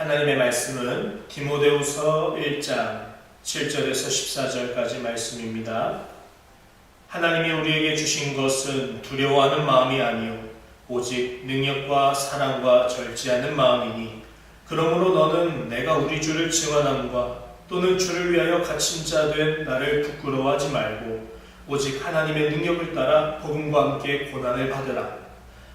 하나님의 말씀은 디모데후서 1장 7절에서 14절까지 말씀입니다. 하나님이 우리에게 주신 것은 두려워하는 마음이 아니요 오직 능력과 사랑과 절제하는 마음이니 그러므로 너는 내가 우리 주를 증언함과 또는 주를 위하여 갇힌 자 된 나를 부끄러워하지 말고 오직 하나님의 능력을 따라 복음과 함께 고난을 받으라.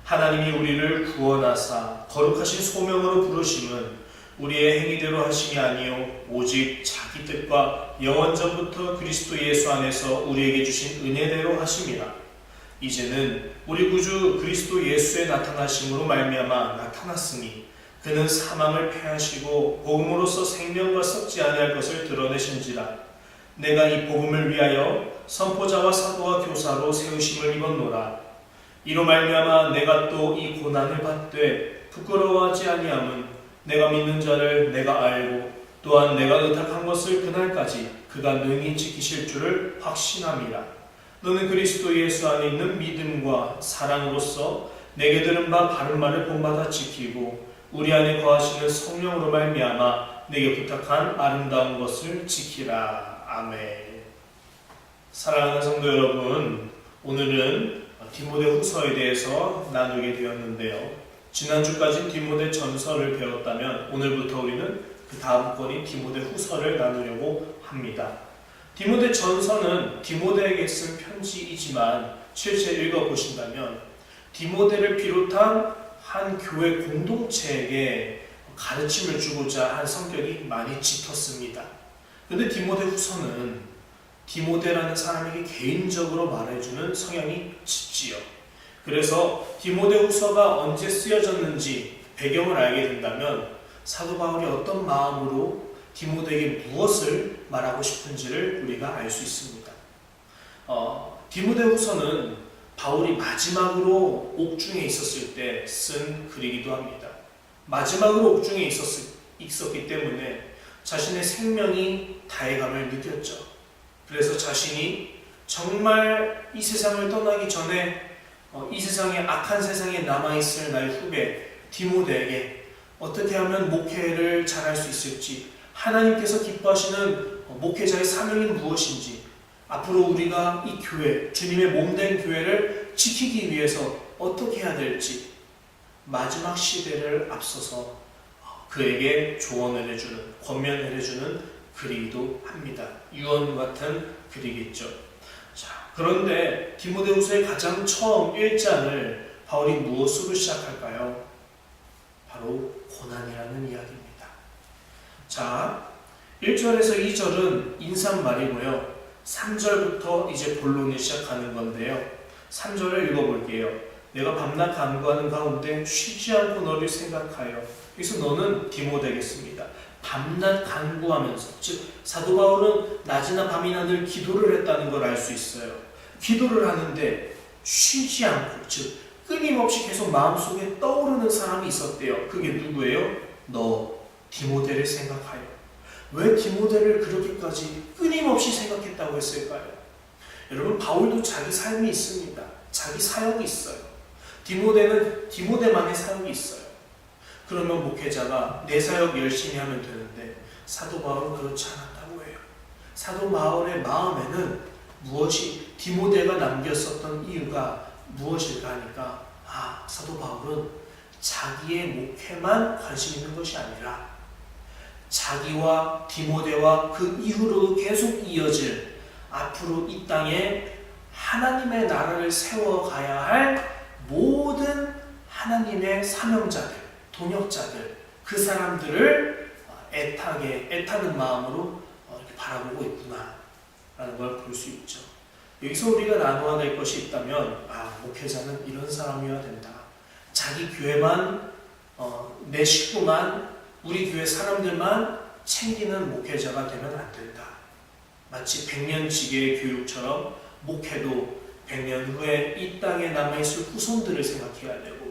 하나님이 우리를 구원하사 거룩하신 소명으로 부르심은 우리의 행위대로 하심이 아니요 오직 자기 뜻과 영원 전부터 그리스도 예수 안에서 우리에게 주신 은혜대로 하심이라. 이제는 우리 구주 그리스도 예수의 나타나심으로 말미암아 나타났으니 그는 사망을 패하시고 복음으로써 생명과 썩지 아니할 것을 드러내신지라. 내가 이 복음을 위하여 선포자와 사도와 교사로 세우심을 입었노라. 이로 말미암아 내가 또 이 고난을 받되 부끄러워하지 아니함은 내가 믿는 자를 내가 알고 또한 내가 의탁한 것을 그날까지 그가 능히 지키실 줄을 확신함이라. 너는 그리스도 예수 안에 있는 믿음과 사랑으로서 내게 들은 바 바른 말을 본받아 지키고 우리 안에 거하시는 성령으로 말미암아 내게 부탁한 아름다운 것을 지키라. 아멘. 사랑하는 성도 여러분, 오늘은 디모데 후서에 대해서 나누게 되었는데요. 지난주까지 디모데 전서를 배웠다면 오늘부터 우리는 그 다음 권인 디모데 후서를 나누려고 합니다. 디모데 전서는 디모데에게 쓴 편지이지만 실제 읽어보신다면 디모데를 비롯한 한 교회 공동체에게 가르침을 주고자 한 성격이 많이 짙었습니다. 근데 디모데 후서는 디모데라는 사람에게 개인적으로 말해주는 성향이 짙지요. 그래서 디모데 후서가 언제 쓰여졌는지 배경을 알게 된다면 사도 바울이 어떤 마음으로 디모데에게 무엇을 말하고 싶은지를 우리가 알 수 있습니다. 어, 디모데 후서는 바울이 마지막으로 옥중에 있었을 때 쓴 글이기도 합니다. 마지막으로 옥중에 있었, 있었기 때문에 자신의 생명이 다해감을 느꼈죠. 그래서 자신이 정말 이 세상을 떠나기 전에 어, 이 세상에 악한 세상에 남아있을 나의 후배 디모데에게 어떻게 하면 목회를 잘할 수 있을지 하나님께서 기뻐하시는 어, 목회자의 사명이 무엇인지 앞으로 우리가 이 교회 주님의 몸된 교회를 지키기 위해서 어떻게 해야 될지 마지막 시대를 앞서서 어, 그에게 조언을 해주는 권면을 해주는 글이기도 합니다. 유언 같은 글이겠죠. 자, 그런데 디모데후서의 가장 처음 1장을 바울이 무엇으로 시작할까요? 바로 고난이라는 이야기입니다. 자, 1절에서 2절은 인사말이고요. 3절부터 이제 본론을 시작하는 건데요. 3절을 읽어볼게요. 내가 밤낮 간구하는 가운데 쉬지 않고 너를 생각하여 여기서 너는 디모데겠습니다. 밤낮 간구하면서 즉 사도 바울은 낮이나 밤이나 늘 기도를 했다는 걸 알 수 있어요. 기도를 하는데 쉬지 않고 즉 끊임없이 계속 마음속에 떠오르는 사람이 있었대요. 그게 누구예요? 너 디모데를 생각하여. 왜 디모데를 그렇게까지 끊임없이 생각했다고 했을까요? 여러분 바울도 자기 삶이 있습니다. 자기 사역이 있어요. 디모데는 디모데만의 사역이 있어요. 그러면 목회자가 내 사역 열심히 하면 되는데 사도 바울은 그렇지 않았다고 해요. 사도 바울의 마음에는 무엇이 디모데가 남겼었던 이유가 무엇일까 하니까 아 사도 바울은 자기의 목회만 관심 있는 것이 아니라 자기와 디모데와 그 이후로 계속 이어질 앞으로 이 땅에 하나님의 나라를 세워가야 할 모든 하나님의 사명자들, 동역자들, 그 사람들을 애타게, 애타는 마음으로 이렇게 바라보고 있구나. 라는 걸 볼 수 있죠. 여기서 우리가 나누어야 될 것이 있다면, 아, 목회자는 이런 사람이어야 된다. 자기 교회만, 어, 내 식구만, 우리 교회 사람들만 챙기는 목회자가 되면 안 된다. 마치 백년지기의 교육처럼 목회도 100년 후에 이 땅에 남아있을 후손들을 생각해야 되고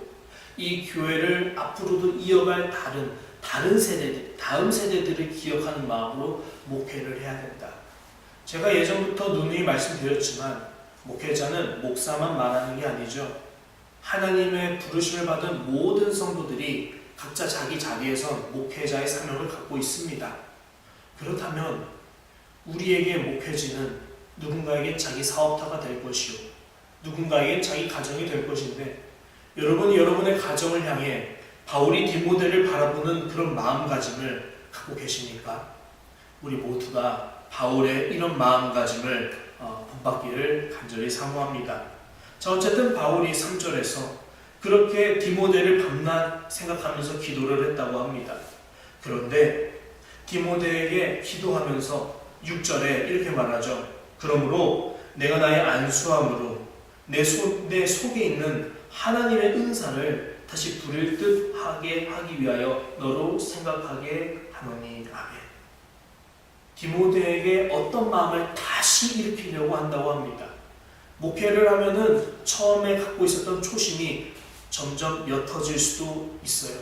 이 교회를 앞으로도 이어갈 다른 다른 세대들, 다음 세대들을 기억하는 마음으로 목회를 해야 된다. 제가 예전부터 누누이 말씀드렸지만 목회자는 목사만 말하는 게 아니죠. 하나님의 부르심을 받은 모든 성도들이 각자 자기 자리에서 목회자의 사명을 갖고 있습니다. 그렇다면 우리에게 목회지는 누군가에게 자기 사업타가 될 것이요. 누군가에게 자기 가정이 될 것인데 여러분이 여러분의 가정을 향해 바울이 디모데를 바라보는 그런 마음가짐을 갖고 계십니까? 우리 모두가 바울의 이런 마음가짐을 어, 본받기를 간절히 사모합니다. 자, 어쨌든 바울이 3절에서 그렇게 디모데를 밤낮 생각하면서 기도를 했다고 합니다. 그런데 디모데에게 기도하면서 6절에 이렇게 말하죠. 그러므로 내가 나의 안수함으로 내, 소, 내 속에 있는 하나님의 은사를 다시 부릴 듯 하게 하기 위하여 너로 생각하게 하노니 아멘. 디모데에게 어떤 마음을 다시 일으키려고 한다고 합니다. 목회를 하면은 처음에 갖고 있었던 초심이 점점 옅어질 수도 있어요.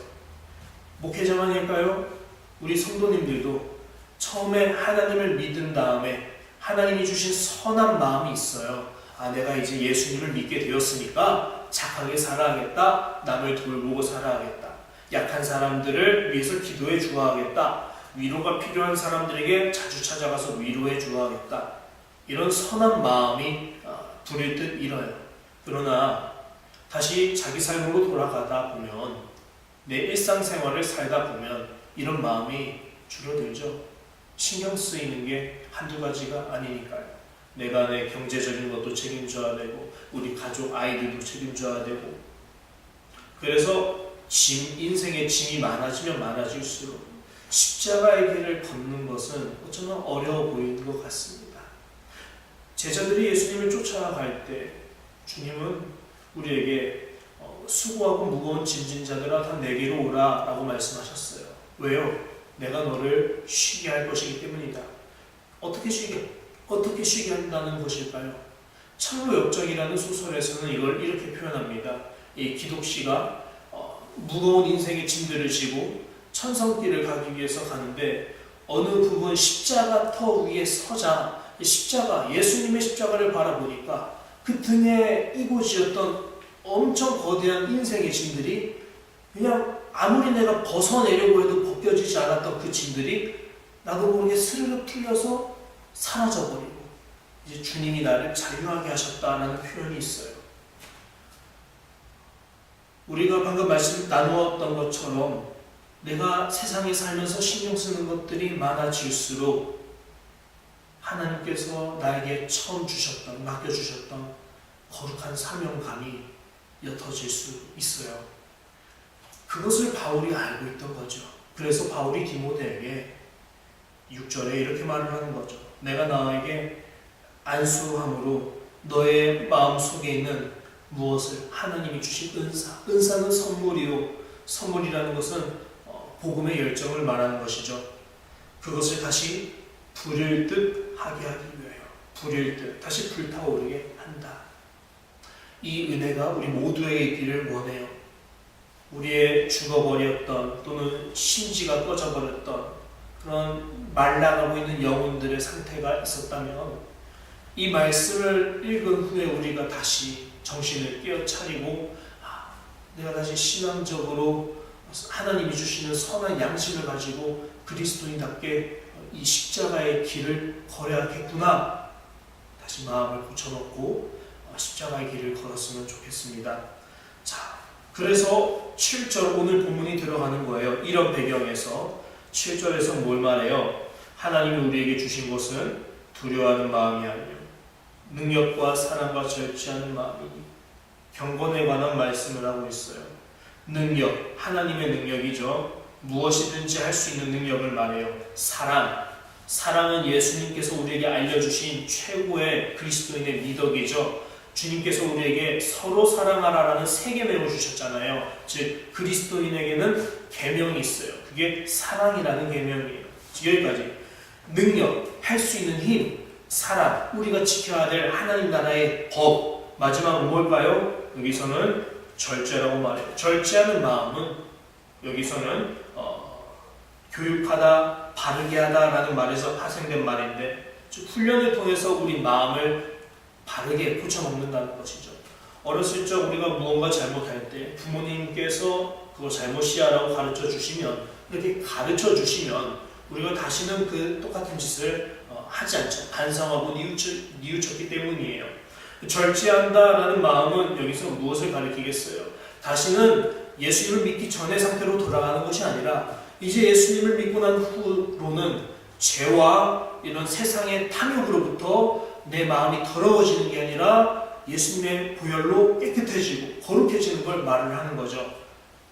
목회자만일까요? 우리 성도님들도 처음에 하나님을 믿은 다음에 하나님이 주신 선한 마음이 있어요. 아, 내가 이제 예수님을 믿게 되었으니까 착하게 살아야겠다. 남을 돌보고 살아야겠다. 약한 사람들을 위해서 기도해 주어야겠다. 위로가 필요한 사람들에게 자주 찾아가서 위로해 주어야겠다. 이런 선한 마음이 어, 부릴 듯 일어요. 그러나 다시 자기 삶으로 돌아가다 보면 내 일상생활을 살다 보면 이런 마음이 줄어들죠. 신경 쓰이는 게 한두 가지가 아니니까요. 내가 내 경제적인 것도 책임져야 되고 우리 가족 아이들도 책임져야 되고 그래서 짐 인생의 짐이 많아지면 많아질수록 십자가의 길을 걷는 것은 어쩌면 어려워 보이는 것 같습니다. 제자들이 예수님을 쫓아갈 때 주님은 우리에게 어, 수고하고 무거운 짐진 자들아 다 내게로 오라 라고 말씀하셨어요. 왜요? 내가 너를 쉬게 할 것이기 때문이다. 어떻게 쉬게? 어떻게 쉬게 한다는 것일까요? 창로 역정이라는 소설에서는 이걸 이렇게 표현합니다. 이 기독 씨가 어, 무거운 인생의 짐들을 지고 천성길을 가기 위해서 가는데 어느 부분 십자가 터 위에 서자 십자가 예수님의 십자가를 바라보니까 그 등에 이고지었던 엄청 거대한 인생의 짐들이 그냥 아무리 내가 벗어내려고 해도 벗겨지지 않았던 그 짐들이 나도 모르게 스르륵 풀려서 사라져버리고 이제 주님이 나를 자유하게 하셨다라는 표현이 있어요. 우리가 방금 말씀 나누었던 것처럼 내가 세상에 살면서 신경 쓰는 것들이 많아질수록 하나님께서 나에게 처음 주셨던, 맡겨주셨던 거룩한 사명감이 옅어질 수 있어요. 그것을 바울이 알고 있던 거죠. 그래서 바울이 디모데에게 6절에 이렇게 말을 하는 거죠. 내가 너에게 안수함으로 너의 마음 속에 있는 무엇을 하나님이 주신 은사, 은사는 선물이요. 선물이라는 것은 어, 복음의 열정을 말하는 것이죠. 그것을 다시 부릴 듯 하게 하기 위하여 부릴 듯 다시 불타오르게 한다. 이 은혜가 우리 모두에게 있기를 원해요. 우리의 죽어버렸던 또는 심지가 꺼져버렸던 그런 말라가고 있는 영혼들의 상태가 있었다면 이 말씀을 읽은 후에 우리가 다시 정신을 깨어차리고 아, 내가 다시 신앙적으로 하나님이 주시는 선한 양심을 가지고 그리스도인답게 이 십자가의 길을 걸어야겠구나 다시 마음을 고쳐놓고 십자가의 길을 걸었으면 좋겠습니다. 자, 그래서 7절 오늘 본문이 들어가는 거예요. 이런 배경에서 7절에서 뭘 말해요? 하나님이 우리에게 주신 것은 두려워하는 마음이 아니요 능력과 사랑과 절제하는 마음이니 경건에 관한 말씀을 하고 있어요. 능력, 하나님의 능력이죠. 무엇이든지 할 수 있는 능력을 말해요. 사랑, 사랑은 예수님께서 우리에게 알려주신 최고의 그리스도인의 미덕이죠. 주님께서 우리에게 서로 사랑하라라는 세 계명을 주셨잖아요. 즉 그리스도인에게는 계명이 있어요. 그게 사랑이라는 계명이에요. 여기까지 능력, 할 수 있는 힘, 사랑, 우리가 지켜야 될 하나님 나라의 법. 마지막은 뭘까요? 여기서는 절제라고 말해요. 절제하는 마음은 여기서는 어, 교육하다, 바르게 하다라는 말에서 파생된 말인데 즉 훈련을 통해서 우리 마음을 바르게 고쳐먹는다는 것이죠. 어렸을 적 우리가 무언가 잘못할 때 부모님께서 그거 잘못이야라고 가르쳐 주시면 이렇게 가르쳐 주시면 우리가 다시는 그 똑같은 짓을 어, 하지 않죠. 반성하고 뉘우쳐, 뉘우쳤 기 때문이에요. 절제한다라는 마음은 여기서 무엇을 가리키겠어요? 다시는 예수님을 믿기 전의 상태로 돌아가는 것이 아니라 이제 예수님을 믿고 난 후로는 죄와 이런 세상의 탐욕으로부터 내 마음이 더러워지는 게 아니라 예수님의 보혈로 깨끗해지고 거룩해지는 걸 말을 하는 거죠.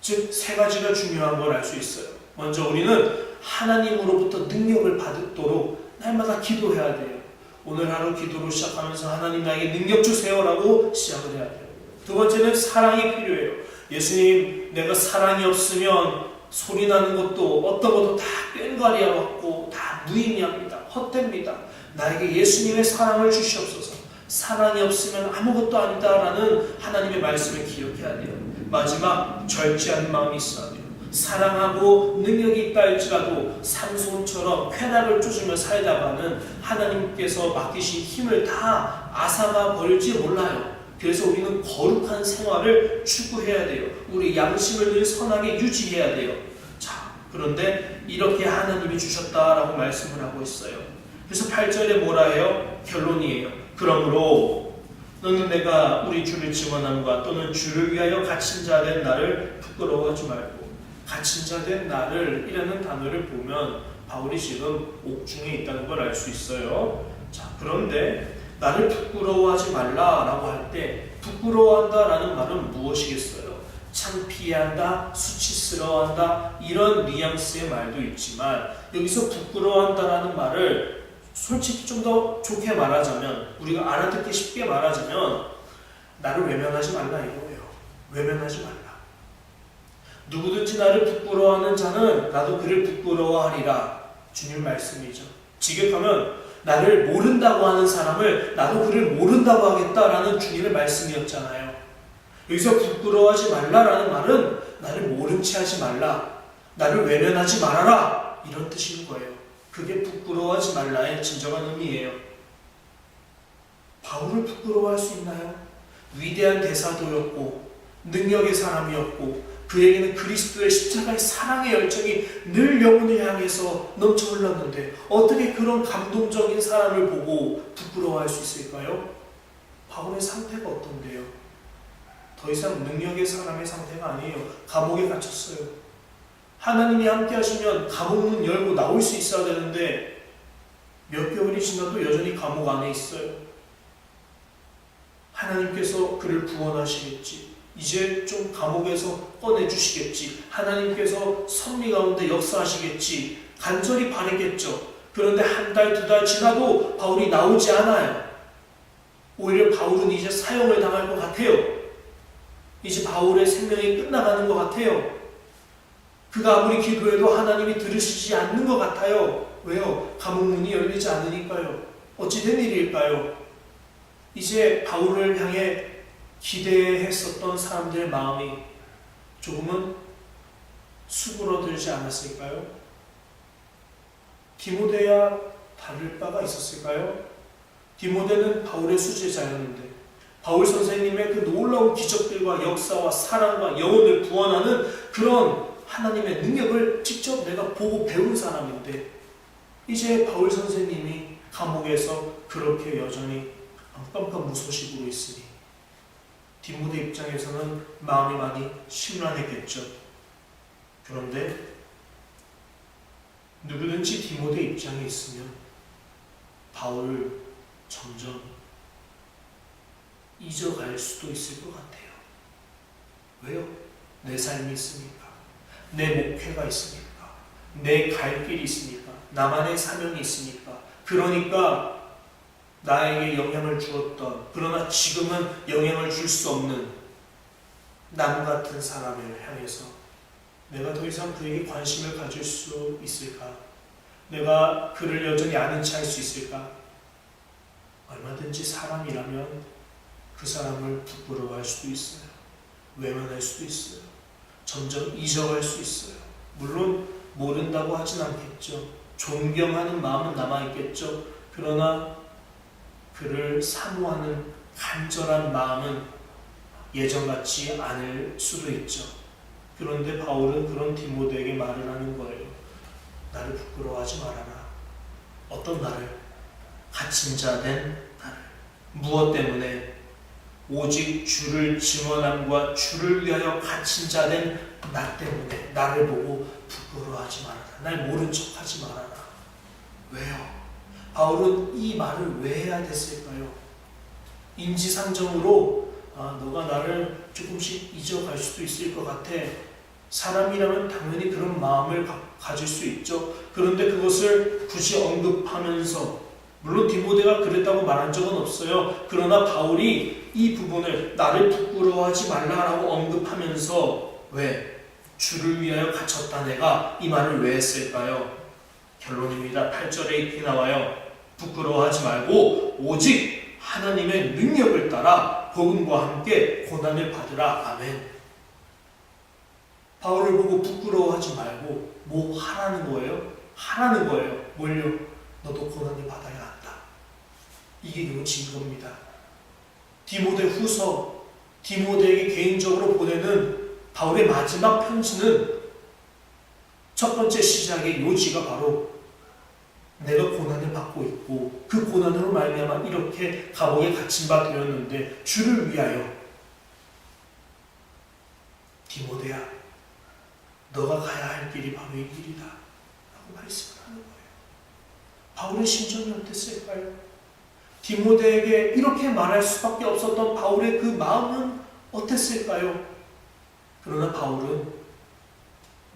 즉, 세 가지가 중요한 걸 알 수 있어요. 먼저 우리는 하나님으로부터 능력을 받도록 날마다 기도해야 돼요. 오늘 하루 기도로 시작하면서 하나님 나에게 능력 주세요라고 시작을 해야 돼요. 두 번째는 사랑이 필요해요. 예수님, 내가 사랑이 없으면 소리 나는 것도 어떤 것도 다 꽹과리와 같고 다 무의미합니다. 헛됩니다. 나에게 예수님의 사랑을 주시옵소서. 사랑이 없으면 아무것도 아니다라는 하나님의 말씀을 기억해야 돼요. 마지막 절제하는 마음이 있어야 돼요. 사랑하고 능력이 있다 할지라도 삼손처럼 쾌락을 쫓으며 살다가는 하나님께서 맡기신 힘을 다 앗아가 버릴지 몰라요. 그래서 우리는 거룩한 생활을 추구해야 돼요. 우리 양심을 늘 선하게 유지해야 돼요. 자, 그런데 이렇게 하나님이 주셨다라고 말씀을 하고 있어요. 그래서 8절에 뭐라 해요? 결론이에요. 그러므로 너는 내가 우리 주를 증언함과 또는 주를 위하여 갇힌 자 된 나를 부끄러워하지 말고 갇힌 자 된 나를 이라는 단어를 보면 바울이 지금 옥중에 있다는 걸 알 수 있어요. 자, 그런데 나를 부끄러워하지 말라라고 할 때 부끄러워한다라는 말은 무엇이겠어요? 창피해한다, 수치스러워한다 이런 뉘앙스의 말도 있지만 여기서 부끄러워한다라는 말을 솔직히 좀 더 좋게 말하자면 우리가 알아듣기 쉽게 말하자면 나를 외면하지 말라 이거예요. 외면하지 말라. 누구든지 나를 부끄러워하는 자는 나도 그를 부끄러워하리라. 주님 말씀이죠. 직역하면 나를 모른다고 하는 사람을 나도 그를 모른다고 하겠다라는 주님의 말씀이었잖아요. 여기서 부끄러워하지 말라라는 말은 나를 모른 채 하지 말라. 나를 외면하지 말아라. 이런 뜻인 거예요. 그게 부끄러워하지 말라의 진정한 의미예요. 바울을 부끄러워할 수 있나요? 위대한 대사도였고 능력의 사람이었고 그에게는 그리스도의 십자가의 사랑의 열정이 늘 영혼을 향해서 넘쳐 흘렀는데 어떻게 그런 감동적인 사람을 보고 부끄러워할 수 있을까요? 바울의 상태가 어떤데요? 더 이상 능력의 사람의 상태가 아니에요. 감옥에 갇혔어요. 하나님이 함께 하시면 감옥 문 열고 나올 수 있어야 되는데 몇 개월이 지나도 여전히 감옥 안에 있어요. 하나님께서 그를 구원하시겠지. 이제 좀 감옥에서 꺼내주시겠지. 하나님께서 선미 가운데 역사하시겠지. 간절히 바랬겠죠. 그런데 한 달, 두 달 지나도 바울이 나오지 않아요. 오히려 바울은 이제 사형을 당할 것 같아요. 이제 바울의 생명이 끝나가는 것 같아요. 그가 아무리 기도해도 하나님이 들으시지 않는 것 같아요. 왜요? 감옥 문이 열리지 않으니까요. 어찌된 일일까요? 이제 바울을 향해 기대했었던 사람들의 마음이 조금은 수그러들지 않았을까요? 디모데야 다를 바가 있었을까요? 디모데는 바울의 수제자였는데 바울 선생님의 그 놀라운 기적들과 역사와 사랑과 영혼을 구원하는 그런 하나님의 능력을 직접 내가 보고 배운 사람인데 이제 바울 선생님이 감옥에서 그렇게 여전히 깜깜한 무소식으로 있으니 디모데 입장에서는 마음이 많이 심란했겠죠. 그런데 누구든지 디모데 입장에 있으면 바울을 점점 잊어갈 수도 있을 것 같아요. 왜요? 내 삶이 있으니까. 내 목회가 있으니까. 내 갈 길이 있으니까. 나만의 사명이 있으니까. 그러니까 나에게 영향을 주었던 그러나 지금은 영향을 줄 수 없는 남 같은 사람을 향해서 내가 더 이상 그에게 관심을 가질 수 있을까? 내가 그를 여전히 아는 채 할 수 있을까? 얼마든지 사람이라면 그 사람을 부끄러워할 수도 있어요. 외면할 수도 있어요. 점점 잊어갈 수 있어요. 물론 모른다고 하진 않겠죠. 존경하는 마음은 남아있겠죠. 그러나 그를 사모하는 간절한 마음은 예전 같지 않을 수도 있죠. 그런데 바울은 그런 디모데에게 말을 하는 거예요. 나를 부끄러워하지 말아라. 어떤 나를? 갇힌 자 된 나를. 무엇 때문에? 오직 주를 증언함과 주를 위하여 갇힌 자 된 나 때문에 나를 보고 부끄러워하지 말아라. 날 모른 척하지 말아라. 왜요? 바울은 이 말을 왜 해야 됐을까요? 인지상정으로 아, 너가 나를 조금씩 잊어갈 수도 있을 것 같아. 사람이라면 당연히 그런 마음을 가, 가질 수 있죠. 그런데 그것을 굳이 언급하면서 물론 디모데가 그랬다고 말한 적은 없어요. 그러나 바울이 이 부분을 나를 부끄러워하지 말라라고 언급하면서 왜 주를 위하여 갇혔다 내가 이 말을 왜 했을까요? 결론입니다. 8절에 이렇게 나와요. 부끄러워하지 말고 오직 하나님의 능력을 따라 복음과 함께 고난을 받으라. 아멘. 바울을 보고 부끄러워하지 말고 뭐 하라는 거예요? 하라는 거예요. 뭘요? 너도 고난을 받아야 한다. 이게 결국 증거입니다. 디모데 후서, 디모데에게 개인적으로 보내는 바울의 마지막 편지는 첫 번째 시작의 요지가 바로 내가 고난을 받고 있고 그 고난으로 말미암아 이렇게 감옥에 갇힌 바 되었는데 주를 위하여 디모데야 너가 가야 할 길이 바로 이 길이다 라고 말씀을 하는 거예요. 바울의 심정이 어땠을까요? 디모데에게 이렇게 말할 수밖에 없었던 바울의 그 마음은 어땠을까요? 그러나 바울은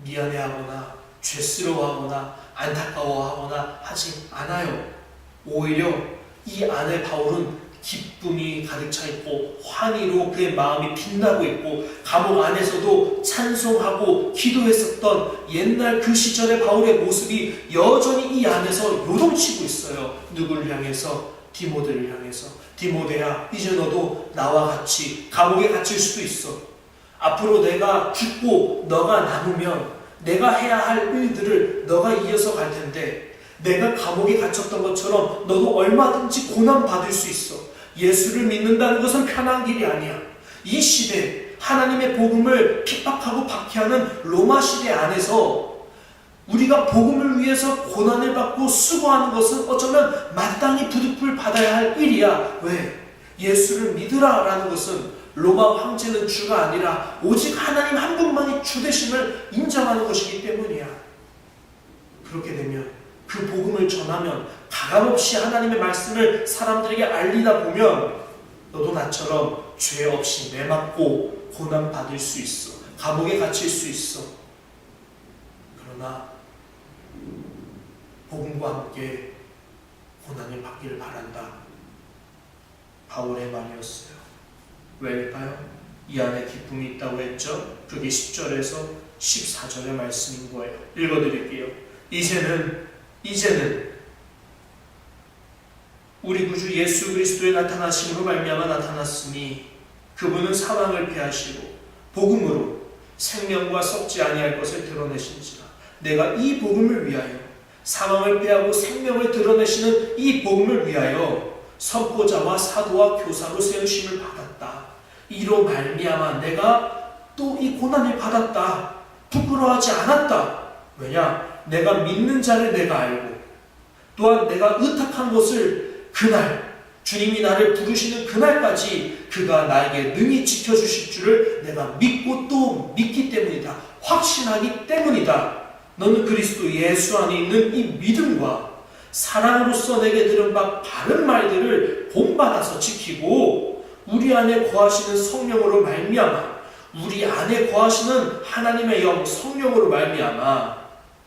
미안해하거나 죄스러워하거나 안타까워하거나 하지 않아요. 오히려 이 안에 바울은 기쁨이 가득 차 있고 환희로 그의 마음이 빛나고 있고 감옥 안에서도 찬송하고 기도했었던 옛날 그 시절의 바울의 모습이 여전히 이 안에서 요동치고 있어요. 누구를 향해서 디모데를 향해서 디모데야 이제 너도 나와 같이 감옥에 갇힐 수도 있어. 앞으로 내가 죽고 너가 남으면 내가 해야 할 일들을 너가 이어서 갈 텐데 내가 감옥에 갇혔던 것처럼 너도 얼마든지 고난 받을 수 있어. 예수를 믿는다는 것은 편한 길이 아니야. 이 시대 하나님의 복음을 핍박하고 박해하는 로마 시대 안에서 우리가 복음을 위해서 고난을 받고 수고하는 것은 어쩌면 마땅히 부득불 받아야 할 일이야. 왜? 예수를 믿으라 라는 것은 로마 황제는 주가 아니라 오직 하나님 한 분만이 주 되심을 인정하는 것이기 때문이야. 그렇게 되면 그 복음을 전하면 가감없이 하나님의 말씀을 사람들에게 알리다 보면 너도 나처럼 죄 없이 매맞고 고난 받을 수 있어. 감옥에 갇힐 수 있어. 그러나 복음과 함께 고난을 받기를 바란다. 바울의 말이었어요. 왜일까요? 이 안에 기쁨이 있다고 했죠? 그게 10절에서 14절의 말씀인 거예요. 읽어드릴게요. 이제는, 이제는 우리 구주 예수 그리스도의 나타나심으로 말미암아 나타났으니 그분은 사망을 피하시고 복음으로 생명과 썩지 아니할 것을 드러내신지라 내가 이 복음을 위하여 사망을 피하고 생명을 드러내시는 이 복음을 위하여 선포자와 사도와 교사로 세우심을 받았다. 이로 말미암아 내가 또 이 고난을 받았다. 부끄러워하지 않았다. 왜냐? 내가 믿는 자를 내가 알고 또한 내가 의탁한 것을 그날 주님이 나를 부르시는 그날까지 그가 나에게 능히 지켜주실 줄을 내가 믿고 또 믿기 때문이다. 확신하기 때문이다. 너는 그리스도 예수 안에 있는 이 믿음과 사랑으로서 내게 들은 바 바른 말들을 본받아서 지키고 우리 안에 거하시는 성령으로 말미암아 우리 안에 거하시는 하나님의 영 성령으로 말미암아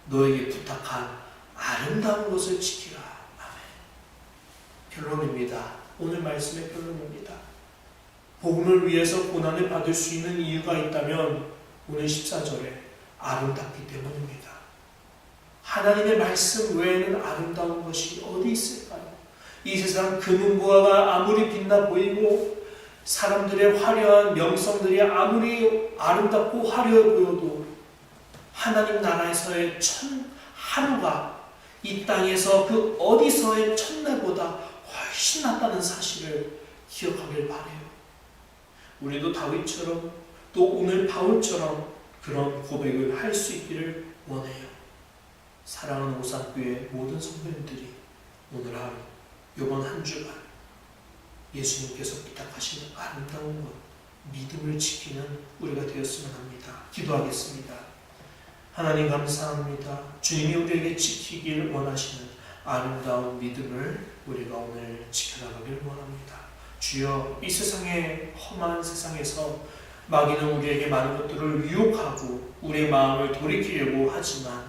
너에게 부탁한 아름다운 것을 지키라. 아멘. 결론입니다. 오늘 말씀의 결론입니다. 복음을 위해서 고난을 받을 수 있는 이유가 있다면 오늘 14절에 아름답기 때문입니다. 하나님의 말씀 외에는 아름다운 것이 어디 있을까요? 이 세상 금은보화가 아무리 빛나 보이고 사람들의 화려한 명성들이 아무리 아름답고 화려해 보여도 하나님 나라에서의 첫 하루가 이 땅에서 그 어디서의 첫날보다 훨씬 낫다는 사실을 기억하길 바래요. 우리도 다윗처럼 또 오늘 바울처럼 그런 고백을 할 수 있기를 원해요. 사랑하는 오산교회 모든 성도님들이 오늘 하루, 이번 한 주간 예수님께서 부탁하시는 아름다운 것, 믿음을 지키는 우리가 되었으면 합니다. 기도하겠습니다. 하나님 감사합니다. 주님이 우리에게 지키길 원하시는 아름다운 믿음을 우리가 오늘 지켜나가길 원합니다. 주여 이 세상의 험한 세상에서 마귀는 우리에게 많은 것들을 유혹하고 우리의 마음을 돌이키려고 하지만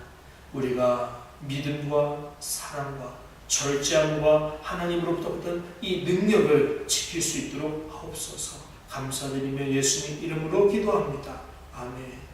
우리가 믿음과 사랑과 절제함과 하나님으로부터 받은 이 능력을 지킬 수 있도록 하옵소서 감사드리며 예수님 이름으로 기도합니다. 아멘.